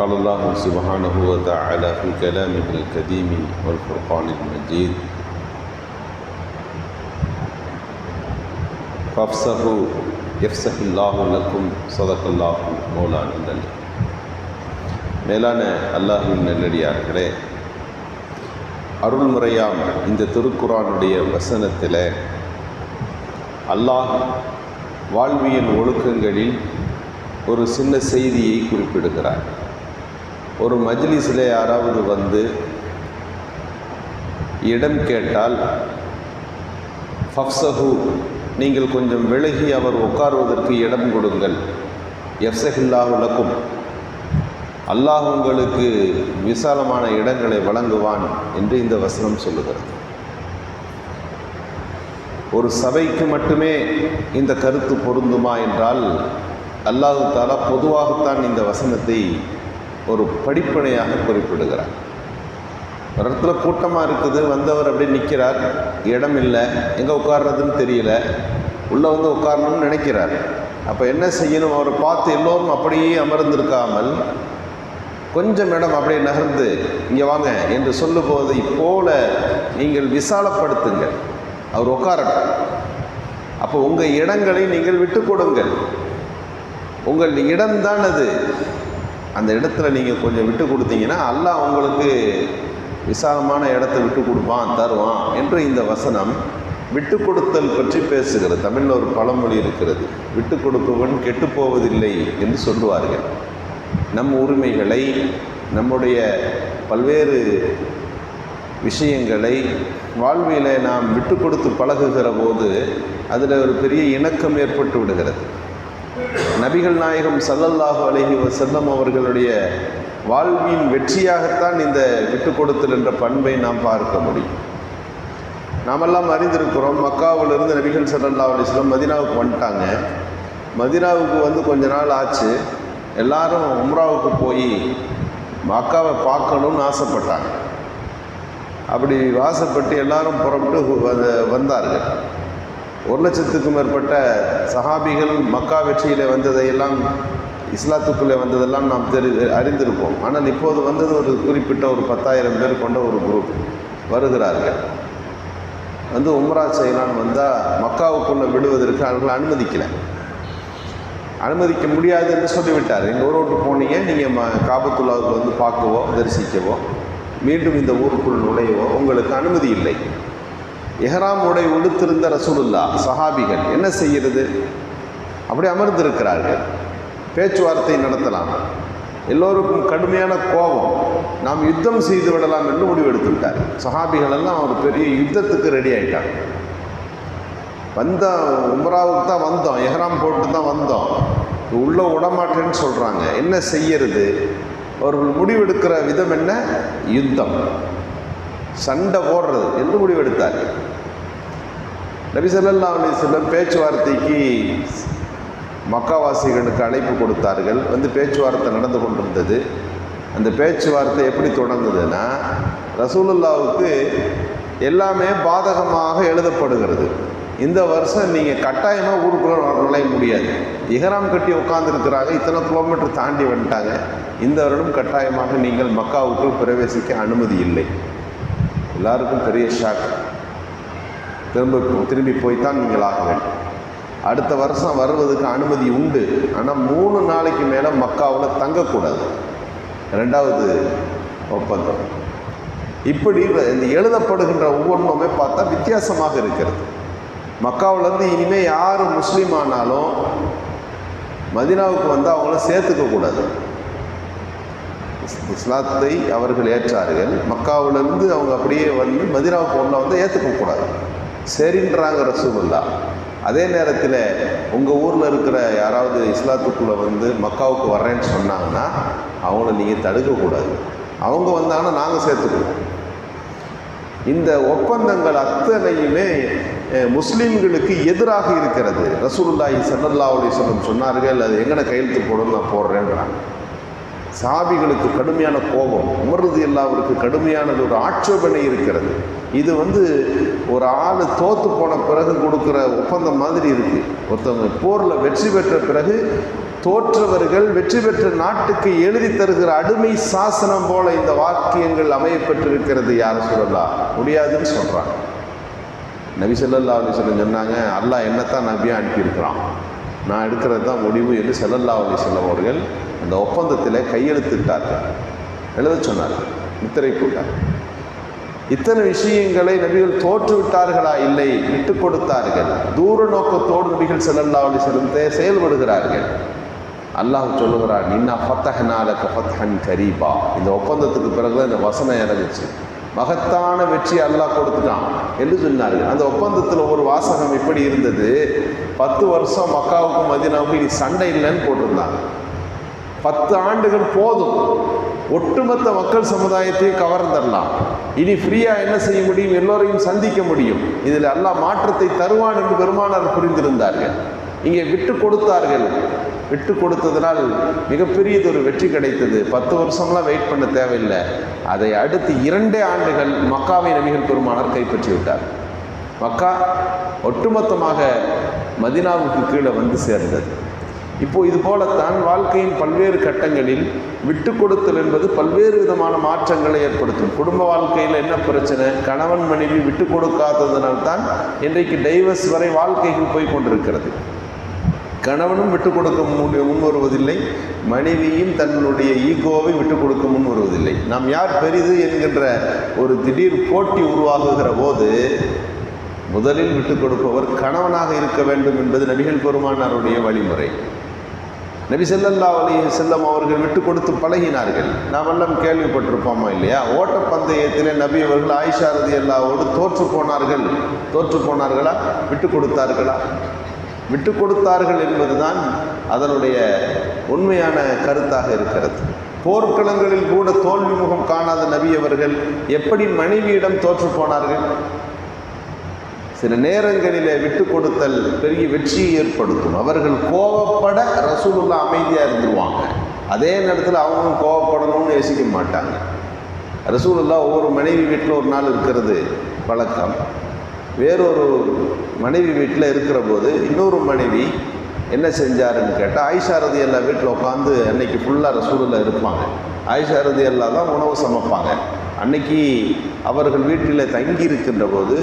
قال الله سبحانه وتعالى في كلامه الكريم والفرقان المجيد فافسحوا يفسح الله لكم صدق الله مولانا العلي மேலான அல்லாஹின் நல்லடியார்களே அருள்முறையாம் இந்த திருக்குறானுடைய வசனத்தில் அல்லாஹ் வாழ்வியல் ஒழுக்கங்களில் ஒரு சின்ன செய்தியை குறிப்பிடுகிறார் ஒரு மஜ்லிஸில் யாராவது வந்து இடம் கேட்டால் ஃபப்சஹு நீங்கள் கொஞ்சம் விலகி அவர் உட்காருவதற்கு இடம் கொடுங்கள். எஃப்சஹில்லாஹுலக்கும் அல்லாஹ் உங்களுக்கு விசாலமான இடங்களை வழங்குவான் என்று இந்த வசனம் சொல்லுகிறது. ஒரு சபைக்கு மட்டுமே இந்த கருத்து பொருந்துமா என்றால் அல்லாஹு தாலா பொதுவாகத்தான் இந்த வசனத்தை ஒரு படிப்பனையாக குறிப்பிடுகிறார். ஒரு இடத்துல கூட்டமாக இருக்குது வந்தவர் அப்படியே நிற்கிறார் இடம் இல்லை எங்கே உட்கார்றதுன்னு தெரியல. உள்ளே வந்து உட்காரணும்னு நினைக்கிறார். அப்போ என்ன செய்யணும்? அவரை பார்த்து எல்லோரும் அப்படியே அமர்ந்திருக்காமல் கொஞ்சம் இடம் அப்படியே நகர்ந்து இங்கே வாங்க என்று சொல்லும்போதை போல நீங்கள் விசாலப்படுத்துங்கள். அவர் உட்காரட்டும் அப்போ உங்கள் இடங்களை நீங்கள் விட்டு கொடுங்கள். உங்கள் இடம்தான் அது. அந்த இடத்துல நீங்கள் கொஞ்சம் விட்டு கொடுத்தீங்கன்னா அல்லாஹ் உங்களுக்கு விசாலமான இடத்த விட்டு கொடுப்பான் தருவான் என்று இந்த வசனம் விட்டு கொடுத்தல் பற்றி பேசுகிறது. தமிழில் ஒரு பழமொழி இருக்கிறது. விட்டு கொடுப்பவன் கெட்டுப்போவதில்லை என்று சொல்லுவார்கள். நம் உரிமைகளை நம்முடைய பல்வேறு விஷயங்களை வாழ்வியில் நாம் விட்டு கொடுத்து பழகுகிற போது அதில் ஒரு பெரிய இணக்கம் ஏற்பட்டு விடுகிறது. நபிகள் நாயகம் சல்லல்லாஹு அலஹி வசல்லம் அவர்களுடைய வாழ்வின் வெற்றியாகத்தான் இந்த விட்டு கொடுத்தல் என்ற பண்பை நாம் பார்க்க முடியும். நாமெல்லாம் அறிந்திருக்கிறோம் மக்காவிலிருந்து நபிகள் சல்லல்லா அலிஸ்லாம் மதினாவுக்கு வந்துட்டாங்க. மதினாவுக்கு வந்து கொஞ்ச நாள் ஆச்சு. எல்லாரும் உம்ராவுக்கு போய் மக்காவை பார்க்கணும்னு ஆசைப்பட்டாங்க. அப்படி ஆசைப்பட்டு எல்லாரும் புறப்பட்டு வந்தார்கள். ஒரு லட்சத்துக்கும் மேற்பட்ட சஹாபிகள் மக்கா வெற்றியில் வந்ததையெல்லாம் இஸ்லாத்துக்குள்ளே வந்ததெல்லாம் நாம் தெரி அறிந்திருப்போம். ஆனால் இப்போது வந்தது ஒரு குறிப்பிட்ட ஒரு பத்தாயிரம் பேர் கொண்ட ஒரு குரூப் வருகிறார்கள். வந்து உம்ரா செய்யலான்னு வந்தால் மக்காவுக்குள்ளே விடுவதற்கு அவர்கள் அனுமதிக்கலை. அனுமதிக்க முடியாது என்று சொல்லிவிட்டார். எங்கள் ஊரோட்டு போனீங்க நீங்கள் ம காபத்துள்ளாவுக்கு வந்து பார்க்கவோ தரிசிக்கவோ மீண்டும் இந்த ஊருக்குள் நுழையவோ உங்களுக்கு அனுமதி இல்லை. எஹராம் உடை உடுத்திருந்த ரசூலுல்லா சஹாபிகள் என்ன செய்கிறது? அப்படி அமர்ந்திருக்கிறார்கள். பேச்சுவார்த்தை நடத்தலாம். எல்லோருக்கும் கடுமையான கோபம். நாம் யுத்தம் செய்து விடலாம் என்று முடிவெடுத்து விட்டார் சஹாபிகள் எல்லாம் ஒரு பெரிய யுத்தத்துக்கு ரெடி ஆகிட்டாங்க வந்தோம் உம்ராவுக்கு தான் வந்தோம். எஹராம் போட்டு தான் வந்தோம். உள்ளே விடமாட்டேன்னு சொல்கிறாங்க என்ன செய்யறது? அவர்கள் முடிவெடுக்கிற விதம் என்ன? யுத்தம். சண்டை போடுறது. என்று முடிவெடுத்தார் நபி சல்லா அலிஸ்லம் பேச்சுவார்த்தைக்கு மக்காவாசிகளுக்கு அழைப்பு கொடுத்தார்கள். வந்து பேச்சுவார்த்தை நடந்து கொண்டிருந்தது. அந்த பேச்சுவார்த்தை எப்படி தொடங்குதுன்னா ரசூலுல்லாவுக்கு எல்லாமே பாதகமாக எழுதப்படுகிறது. இந்த வருஷம் நீங்கள் கட்டாயமாக ஊருக்குள்ளே நுழைய முடியாது. இஹராம் கட்டி உட்காந்துருக்கிறாங்க இத்தனை கிலோமீட்டர் தாண்டி வந்துட்டாங்க. இந்த வருடம் கட்டாயமாக நீங்கள் மக்காவுக்குள் பிரவேசிக்க அனுமதி இல்லை. எல்லாருக்கும் பெரிய ஷாக் திரும்ப திரும்பி போய்த்தான் நீங்கள் ஆக வேண்டும். அடுத்த வருஷம் வருவதுக்கு அனுமதி உண்டு. ஆனால் மூணு நாளைக்கு மேலே மக்காவில் தங்கக்கூடாது. ரெண்டாவது ஒப்பந்தம். இப்படி இந்த எழுதப்படுகின்ற ஒவ்வொன்றுமே பார்த்தா வித்தியாசமாக இருக்கிறது. மக்காவிலேருந்து இனிமேல் யார் முஸ்லீம் ஆனாலும் மதினாவுக்கு வந்து அவங்கள சேர்த்துக்கக்கூடாது. இஸ்லாத்தை அவர்கள் ஏற்றார்கள். மக்காவிலேருந்து அவங்க அப்படியே வந்து மதினாவுக்கு ஒன்றை வந்து ஏற்றுக்கக்கூடாது சரின்றாங்க ரசூலுல்லா அதே நேரத்தில் உங்கள் ஊரில் இருக்கிற யாராவது இஸ்லாத்துக்குள்ளே வந்து மக்காவுக்கு வர்றேன்னு சொன்னாங்கன்னா அவங்கள நீங்கள் தடுக்கக்கூடாது அவங்க வந்தாங்கன்னா நாங்கள் சேர்த்துக்குவோம். இந்த ஒப்பந்தங்கள் அத்தனையுமே முஸ்லீம்களுக்கு எதிராக இருக்கிறது. ரசூலுல்லாஹி சல்லல்லா அலிஸ்லம் சொன்னார்கள் அது எங்கன கையெழுத்து போடணும் நான் போடுறேன்றாங்க. சாபிகளுக்கு கடுமையான கோபம். உமர்றது எல்லாவருக்கு கடுமையானது ஒரு ஆட்சேபனை இருக்கிறது. இது வந்து ஒரு ஆள் தோத்து போன பிறகு கொடுக்குற ஒப்பந்தம் மாதிரி இருக்குது ஒருத்தவங்க போரில் வெற்றி பெற்ற பிறகு தோற்றவர்கள் வெற்றி பெற்ற நாட்டுக்கு எழுதி தருகிற அடிமை சாசனம் போல இந்த வாக்கியங்கள் அமையப்பட்டிருக்கிறது யார் சொல்லலாம் முடியாதுன்னு சொல்கிறாங்க நபி ஸல்லல்லாஹு அலைஹி வஸல்லம் சொன்னாங்க அல்லாஹ் என்னத்தான் நபியாக அனுப்பியிருக்கிறான்? நான் எடுக்கிறது தான் முடிவு என்று செல்லல்லா அலைஹி வஸல்லம் அவர்கள் அந்த ஒப்பந்தத்தில் கையெழுத்திட்டார்கள். எழுத சொன்னார்கள். முத்திரை போட்டார் இத்தனை விஷயங்களை நபிகள் தோற்றுவிட்டார்களா இல்லை. விட்டு கொடுத்தார்கள். தூர நோக்கத்தோடு நபிகள் ஸல்லல்லாஹு அலைஹி வஸல்லம் செயல்படுகிறார்கள். அல்லாஹ் சொல்லுகிறான் இன்னா ஃபத்தஹ்னாலக கரீபா. இந்த ஒப்பந்தத்துக்கு பிறகுதான் இந்த வசனம் இறங்குச்சு. மகத்தான வெற்றி அல்லாஹ் கொடுத்துட்டான் என்று சொன்னார்கள். அந்த ஒப்பந்தத்தில் ஒரு வாசகம் எப்படி இருந்தது? பத்து வருஷம் மக்காவுக்கும் மதினாவுக்கும் இனி சண்டை இல்லைன்னு போட்டிருந்தாங்க. பத்து ஆண்டுகள் போதும். ஒட்டுமொத்த மக்கள் சமுதாயத்தையும் கவர்ந்துடலாம். இனி ஃப்ரீயாக என்ன செய்ய முடியும்? எல்லோரையும் சந்திக்க முடியும். இதில் எல்லா மாற்றத்தை தருவான் என்று பெருமானார் புரிந்திருந்தார்கள். இங்கே விட்டு கொடுத்தார்கள். விட்டு கொடுத்ததனால் மிகப்பெரியதொரு வெற்றி கிடைத்தது. பத்து வருஷம்லாம் வெயிட் பண்ண தேவையில்லை. அதை அடுத்து இரண்டே ஆண்டுகள் மக்காவை நபிகள் பெருமானார் கைப்பற்றி விட்டார் மக்கா ஒட்டுமொத்தமாக மதினாவுக்கு கீழே வந்து சேர்ந்தது. இப்போ இது போலத்தான் வாழ்க்கையின் பல்வேறு கட்டங்களில் விட்டு கொடுத்தல் என்பது பல்வேறு விதமான மாற்றங்களை ஏற்படுத்தும். குடும்ப வாழ்க்கையில் என்ன பிரச்சனை? கணவன் மனைவி விட்டு கொடுக்காததனால்தான் இன்றைக்கு டைவர்ஸ் வரை வாழ்க்கைகள் போய் கொண்டிருக்கிறது. கணவனும் விட்டு கொடுக்க முன் வருவதில்லை மனைவியும் தன்னுடைய ஈகோவை விட்டு கொடுக்க முன் வருவதில்லை. நாம் யார் பெரிது என்கின்ற ஒரு திடீர் போட்டி உருவாகுகிற போது முதலில் விட்டு கொடுப்பவர் கணவனாக இருக்க வேண்டும் என்பது நபிகள் பெருமானாருடைய வழிமுறை. நபி செல்லல்லா அலி செல்லம் அவர்கள் விட்டு கொடுத்து பழகினார்கள். நாம் எல்லாம் கேள்விப்பட்டிருப்போமா இல்லையா? ஓட்டப்பந்தயத்திலே நபி அவர்கள் ஆயிஷா ரதி அல்லாவோடு தோற்று போனார்கள். தோற்று போனார்களா? விட்டு கொடுத்தார்களா? விட்டு கொடுத்தார்கள் என்பதுதான் அதனுடைய உண்மையான கருத்தாக இருக்கிறது. போர்க்களங்களில் கூட தோல்வி முகம் காணாத நபி அவர்கள் எப்படி மனைவியிடம் தோற்று போனார்கள்? சில நேரங்களிலே விட்டு கொடுத்தல் பெரிய வெற்றியை ஏற்படுத்தும். அவர்கள் கோவப்பட ரசூலுல்லா அமைதியாக இருந்துருவாங்க. அதே நேரத்தில் அவங்களும் கோவப்படணும்னு யோசிக்க மாட்டாங்க. ரசூலுல்லா ஒவ்வொரு மனைவி வீட்டில் ஒரு நாள் இருக்கிறது. வழக்கம். வேறொரு மனைவி வீட்டில் இருக்கிற போது இன்னொரு மனைவி என்ன செஞ்சாருன்னு கேட்டால் ஆயிஷா எல்லா வீட்டில் உட்காந்து அன்னைக்கு ஃபுல்லாக ரசூலில் இருப்பாங்க. ஆயிஷாரதி எல்லா தான் உணவு சமைப்பாங்க. அன்னைக்கு அவர்கள் வீட்டில் தங்கி இருக்கின்ற போது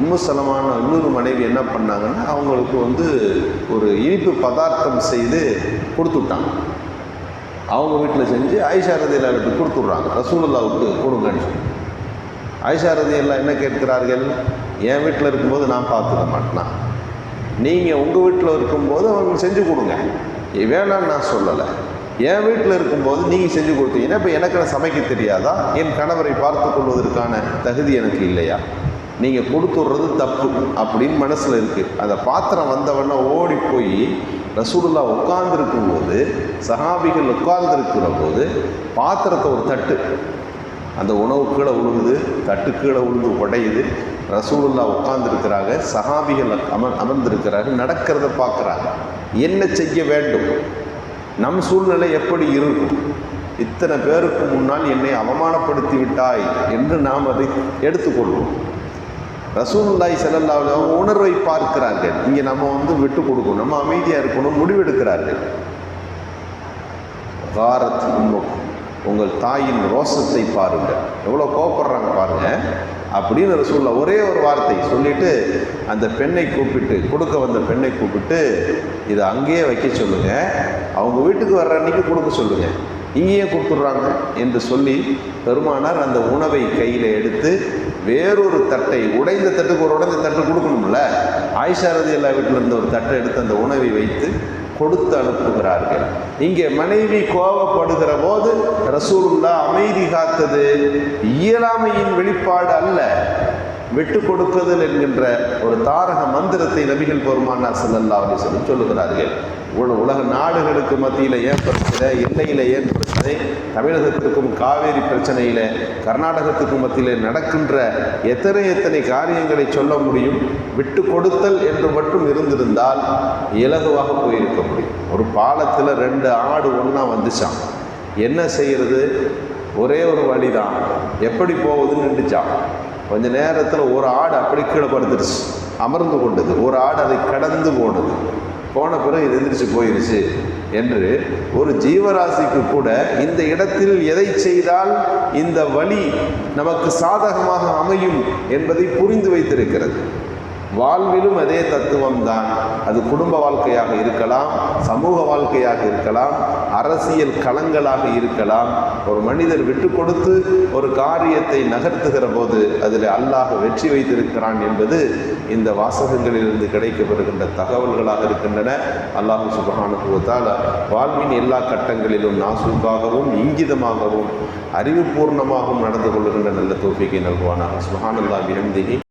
உம்முசலமான இன்னொரு மனைவி என்ன பண்ணாங்கன்னா அவங்களுக்கு வந்து ஒரு இனிப்பு பதார்த்தம் செய்து கொடுத்துட்டாங்க. அவங்க வீட்டில் செஞ்சு ஆயிஷா ரதியல்லா வீட்டுக்கு கொடுத்துட்றாங்க. ரசூலுல்லாவுக்கு கொடுங்கன்னு சொல்லி. ஆயிஷா எல்லாம் என்ன கேட்கிறார்கள்? என் வீட்டில் இருக்கும்போது நான் பார்த்துக்க மாட்டேனா. நீங்கள் உங்கள் வீட்டில் இருக்கும்போது அவங்களுக்கு செஞ்சு கொடுங்க. வேணான்னு நான் சொல்லலை. என் வீட்டில் இருக்கும்போது நீங்கள் செஞ்சு கொடுத்தீங்கன்னா இப்போ எனக்கு நான் சமைக்க தெரியாதா? என் கணவரை பார்த்து கொள்வதற்கான தகுதி எனக்கு இல்லையா? நீங்கள் கொடுத்துட்றது தப்பு அப்படின்னு மனசில் இருக்குது அந்த பாத்திரம் வந்தவொடனே ஓடி போய் ரசூலுல்லா உட்கார்ந்துருக்கும் போது சஹாபிகள் உட்கார்ந்துருக்கிற போது பாத்திரத்தை ஒரு தட்டு அந்த உணவு கீழே உழுகுது தட்டு கீழே உழுந்து உடையுது. ரசூலுல்லா உட்கார்ந்துருக்கிறாங்க. சஹாபிகள் அமர் அமர்ந்திருக்கிறார்கள் நடக்கிறத பார்க்குறாங்க. என்ன செய்ய வேண்டும்? நம் சூழ்நிலை எப்படி இருக்கும்? இத்தனை பேருக்கு முன்னால் என்னை அவமானப்படுத்தி விட்டாய் என்று நாம் அதை எடுத்துக்கொள்வோம். ரசூலுல்லாய் செல்லல்லாவில் உணர்வை பார்க்கிறார்கள். இங்கே நம்ம வந்து விட்டு கொடுக்கணும். நம்ம அமைதியாக இருக்கணும். முடிவெடுக்கிறார்கள். காரத் உண்மைக்கும் உங்கள் தாயின் ரோசத்தை பாருங்கள். எவ்வளோ கோபப்படுறாங்க பாருங்க. அப்படின்னு ரசூல்லா ஒரே ஒரு வார்த்தை சொல்லிட்டு அந்த பெண்ணை கூப்பிட்டு கொடுக்க வந்த பெண்ணை கூப்பிட்டு இதை அங்கேயே வைக்க சொல்லுங்க. அவங்க வீட்டுக்கு வர்ற அன்னைக்கு கொடுக்க சொல்லுங்க. இங்கேயே கொடுத்துட்றாங்க என்று சொல்லி பெருமானார் அந்த உணவை கையில் எடுத்து வேறொரு தட்டை உடைந்த தட்டுக்கு ஒரு உடைந்த தட்டு கொடுக்கணும்ல. ஆயிஷா ரதி எல்லா வீட்டில் இருந்த ஒரு தட்டை எடுத்து அந்த உணவை வைத்து கொடுத்து அனுப்புகிறார்கள். இங்கே மனைவி கோபப்படுகிற போது ரசூலுல்லா அமைதி காத்தது. இயலாமையின் வெளிப்பாடு அல்ல. விட்டு கொடுக்குதல் என்கின்ற ஒரு தாரக மந்திரத்தை நபிகள் பெருமானார் செல்லல்லா அப்படின்னு சொல்லி சொல்லுகிறார்கள். உல உலக நாடுகளுக்கு மத்தியில் ஏன் பிரச்சனை எல்லையில் ஏன் பிரச்சனை தமிழகத்திற்கும் காவேரி பிரச்சனையில் கர்நாடகத்துக்கும் மத்தியில் நடக்கின்ற எத்தனை எத்தனை காரியங்களை சொல்ல முடியும் விட்டு கொடுத்தல் என்று மட்டும் இருந்திருந்தால் இலகுவாக போயிருக்க முடியும். ஒரு பாலத்தில் ரெண்டு ஆடு ஒன்றா வந்துச்சான் என்ன செய்கிறது ஒரே ஒரு வழிதான். எப்படி போகுதுன்னு நின்றுச்சான் கொஞ்ச நேரத்தில் ஒரு ஆடு அப்படி கீழே படுத்துருச்சு. அமர்ந்து கொண்டது. ஒரு ஆடு அதை கடந்து போனது. போன பிறகு இது எந்திரிச்சு போயிருச்சு என்று ஒரு ஜீவராசிக்கு கூட இந்த இடத்தில் எதை செய்தால் இந்த வழி நமக்கு சாதகமாக அமையும் என்பதை புரிந்து வைத்திருக்கிறது. வாழ்விலும் அதே தத்துவம் தான் அது குடும்ப வாழ்க்கையாக இருக்கலாம் சமூக வாழ்க்கையாக இருக்கலாம் அரசியல் களங்களாக இருக்கலாம். ஒரு மனிதர் விட்டு கொடுத்து ஒரு காரியத்தை நகர்த்துகிற போது அதில் அல்லாஹ் வெற்றி வைத்திருக்கிறான் என்பது இந்த வாசகங்களிலிருந்து கிடைக்கப்பெறுகின்ற தகவல்களாக இருக்கின்றன. அல்லாஹு சுபஹானுவத்தால் வாழ்வின் எல்லா கட்டங்களிலும் நாசூக்காகவும் இங்கிதமாகவும் அறிவுபூர்ணமாகவும் நடந்து கொள்கின்ற நல்ல தோப்பிக்கை நல்குவானாக. சுபஹானல்லா பிஹம்திஹி.